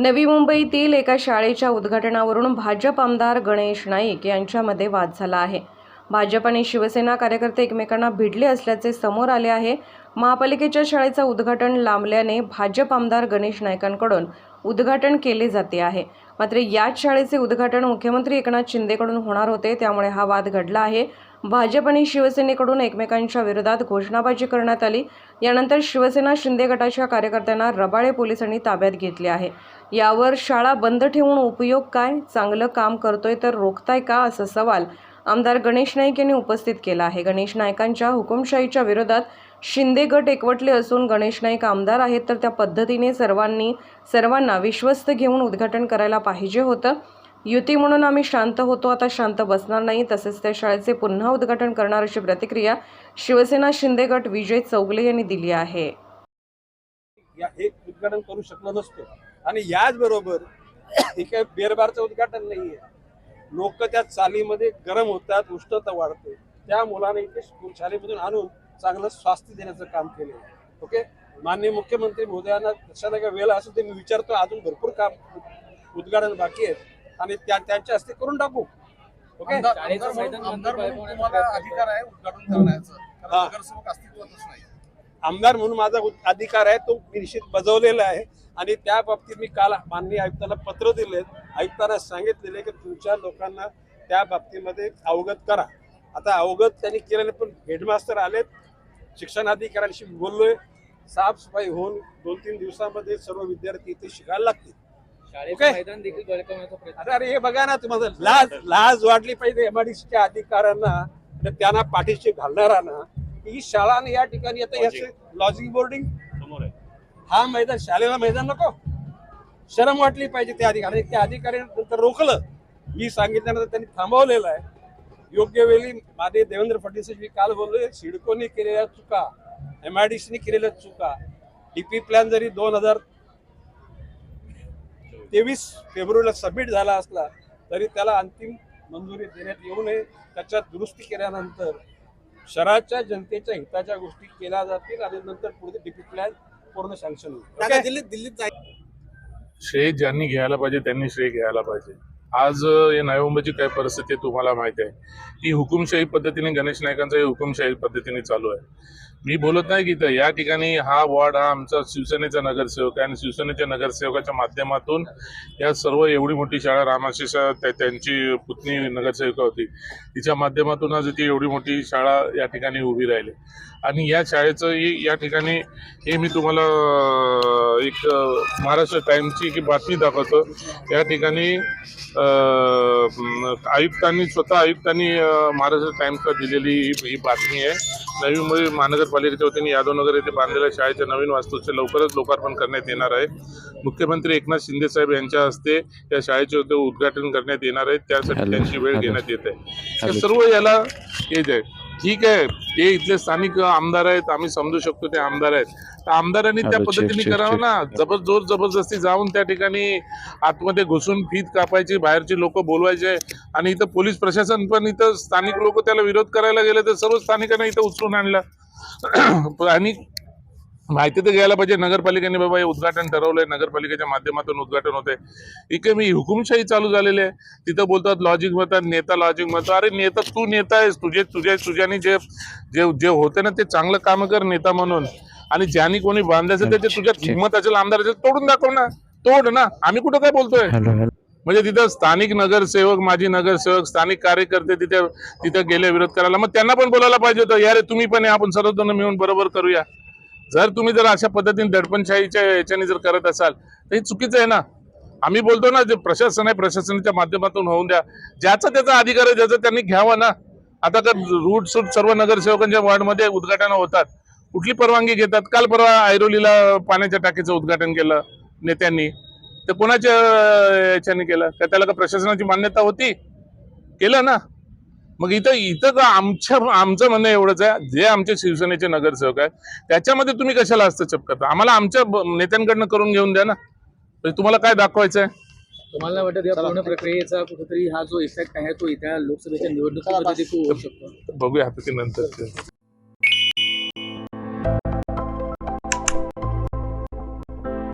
नवी मुंबईतील एका शाळेच्या उद्घाटनावरून भाजप आमदार गणेश नाईक यांच्यामध्ये वाद झाला आहे. भाजप आणि शिवसेना कार्यकर्ते एकमेकांना भिडले असल्याचे समोर आले आहे. महापालिकेच्या शाळेचं उद्घाटन लांबल्याने भाजप आमदार गणेश नाईकांकडून उद्घाटन केले जाते आहे. मात्र याच शाळेचे उद्घाटन मुख्यमंत्री एकनाथ शिंदेकडून होणार होते त्यामुळे हा वाद घडला आहे. भाजप आणि शिवसेनेकडून एकमेकांच्या विरोधात घोषणाबाजी करण्यात आली. यानंतर शिवसेना शिंदे गटाच्या कार्यकर्त्यांना रबाळे पोलिसांनी ताब्यात घेतले आहे. यावर शाळा बंद ठेवून उपयोग काय? चांगलं काम करतोय तर रोखताय का? असा सवाल आमदार गणेश नाईक यांनी उपस्थित केला आहे. गणेश नायकांच्या हुकुमशाहीच्या विरोधात शिंदे गट एकवटले असून गणेश नाईक आमदार आहेत तर त्या पद्धतीने सर्वांनी सर्वांना विश्वस्त घेऊन उद्घाटन करायला पाहिजे होतं. युती म्हणून आम्ही शांत होतो आता शांत बसणार नाही तसेच त्या शाळेचे पुन्हा उद्घाटन करणार अशी प्रतिक्रिया शिवसेना शिंदे गट विजय चौगले यांनी दिली आहे. या उद्घाटन करू शकलो नसतो. आणि याचबरोबर हे बेरबारचं उद्घाटन नाहीये. लोक त्या चालीमध्ये गरम होतात उष्णता वाढते. त्या मुलाने इथे शाळेमधून आणून चांगलं स्वास्थ्य देण्याचं काम केलं ओके? माननीय मुख्यमंत्री महोदयांना कशाला काय वेळ असेल ते मी विचारतो अजून भरपूर काम उद्घाटन बाकी आहेत. आणि त्या त्यांच्या हस्ते करून टाकू. ओके? आमदार- म्हणून- तुम्हाला अधिकार आहे उद्घाटन करण्याचं. कारण हा. नगरसेवक अस्तित्वातच नाही. आमदार म्हणून माझा अधिकार आहे तो मी निश्चित बजावलेला आहे. आणि त्या बाबतीत मी काल माननीय आयुक्तांना पत्र दिले आयुक्तांना सांगितलेले की तुमच्या लोकांना त्या बाबतीमध्ये अवगत करा. आता अवगत त्यांनी केलेले पण हेडमास्टर आलेत. शिक्षणाधिकाऱ्यांशी बोललोय. साफसफाई होऊन दोन तीन दिवसामध्ये सर्व विद्यार्थी इथे शिकायला लागतील. अरे अरे हे बघा ना तुम्हाला. लाज लाज वाटली पाहिजे एमआयडीसीच्या अधिकाऱ्यांना आणि त्यांना पाठीशी घालणाऱ्यांना ही शाळा आणि या ठिकाणी आता याचे लॉजिंग बोर्डिंग हा मैदान शाळेला मैदान नको. शरम वाटली पाहिजे त्या अधिकारी त्या अधिकाऱ्यांनी नंतर रोखलं. मी सांगितल्यानंतर त्यांनी थांबवलेलं आहे. योग्य वेळी माझे देवेंद्र फडणवीस मी काल बोललोय सिडकोने केलेल्या चुका एमआयडीसीने केलेल्या चुका डीपी प्लॅन जरी दोन हजार तेवीस फेब्रुवारीला सबमिट झाला असला तरी त्याला अंतिम मंजुरी देण्यात येऊ नये. त्याच्यात दुरुस्ती केल्यानंतर शहराच्या जनतेच्या हिताच्या गोष्टी केल्या जातील आणि नंतर पुढे डीपी प्लॅन पूर्ण सँक्शन होईल? दिल्लीत दिल्लीत जायचं श्रेय ज्यांनी घ्यायला पाहिजे त्यांनी श्रेय घ्यायला पाहिजे. आज या नवी मुंबईची काय परिस्थिती तुम्हाला माहिती आहे. ती हुकुमशाही पद्धतीने गणेश नायकांचा हुकुमशाही पद्धतीने चालू आहे. मी बोलत नाही की तर या ठिकाणी हा वॉर्ड हा आमचा शिवसेनेचा नगरसेवक आहे आणि शिवसेनेच्या नगरसेवकाच्या माध्यमातून या सर्व एवढी मोठी शाळा रामाशिष त्या- त्यांची पुतणी नगरसेविका होती. तिच्या माध्यमातून आज ती एवढी मोठी शाळा या ठिकाणी उभी राहिली. आणि या शाळेचंही या ठिकाणी हे मी तुम्हाला एक महाराष्ट्र टाईमची की बातमी दाखवतो. या ठिकाणी आयुक्तांनी स्वतः आयुक्तांनी महाराष्ट्र टाईम्सला दिलेली ही ही बातमी आहे. नवी मुंबई महानगरपालिकेच्या वतीने यादवनगर येथे बांधलेल्या शाळेच्या नवीन वास्तूचे लवकरच लोकार्पण करण्यात येणार आहे. मुख्यमंत्री एकनाथ शिंदे साहेब यांच्या हस्ते या शाळेचे उद्घाटन करण्यात येणार आहे. त्यासाठी त्यांची वेळ घेण्यात येत आहे. सर्व याला हेच आहे ठीक आहे. ते इथले स्थानिक आमदार आहेत आम्ही समजू शकतो ते आमदार आहेत. तर आमदारांनी त्या पद्धतीने करावं. ना. जबर जोर जबरदस्ती जाऊन त्या ठिकाणी आतमध्ये घुसून फीत कापायची बाहेरची लोक बोलवायचे आणि इथं पोलीस प्रशासन पण इथं स्थानिक लोक त्याला विरोध करायला गेले तर सर्व स्थानिकांना इथं उचलून आणलं. आणि माहिती तर घ्यायला पाहिजे. नगरपालिकेने बाबा हे उद्घाटन ठरवलंय. नगरपालिकेच्या माध्यमातून उद्घाटन होतंय. इकडे मी हुकुमशाही चालू झालेली आहे. तिथं बोलतात लॉजिक म्हणतात नेता लॉजिक म्हणतो. अरे नेता तू नेता आहेस. तुझे तुझे तुझ्यानी जे जे जे होते ना ते चांगलं काम कर नेता म्हणून. आणि ज्यांनी कोणी बांधायचं त्याचे तुझ्यात हिंमत असेल आमदार असेल तोडून दाखव ना. तोड ना. आम्ही कुठं काय बोलतोय? म्हणजे तिथं स्थानिक नगरसेवक माजी नगरसेवक स्थानिक कार्यकर्ते तिथे तिथे गेले विरोध करायला. मग त्यांना पण बोलायला पाहिजे होतं. यार तुम्ही पण या, आपण सर्वजण मिळून बरोबर करूया. जर तुम्ही जर अशा पद्धतीने दडपणशाहीच्या याच्याने जर करत असाल तर हे चुकीचं आहे ना. आम्ही बोलतो ना जे प्रशासन आहे प्रशासनाच्या माध्यमातून होऊन द्या. ज्याचा त्याचा अधिकार आहे ज्याचा त्यांनी घ्यावा ना. आता तर रूट सूट सर्व नगरसेवकांच्या वॉर्डमध्ये उद्घाटनं होतात. कुठली परवानगी घेतात? काल परवा ऐरोलीला पाण्याच्या टाकीचं उद्घाटन केलं नेत्यांनी. तर कोणाच्या याच्याने केलं? का त्याला का प्रशासनाची मान्यता होती? केलं ना. मग इथं इथं का आमच्या आमचं म्हणणं एवढंच आहे. जे आमचे शिवसेनेचे नगरसेवक आहेत त्याच्यामध्ये तुम्ही कशाला हस्तक्षेप करता? आम्हाला आमच्या नेत्यांकडनं करून घेऊन द्या ना. म्हणजे तुम्हाला काय दाखवायचं आहे तुम्हाला वाटत या पूर्ण प्रक्रियेचा कुठेतरी हा जो इफेक्ट आहे तो येत्या लोकसभेच्या निवडणुकीमध्ये देखील होऊ शकतो? बघूया आता नंतर.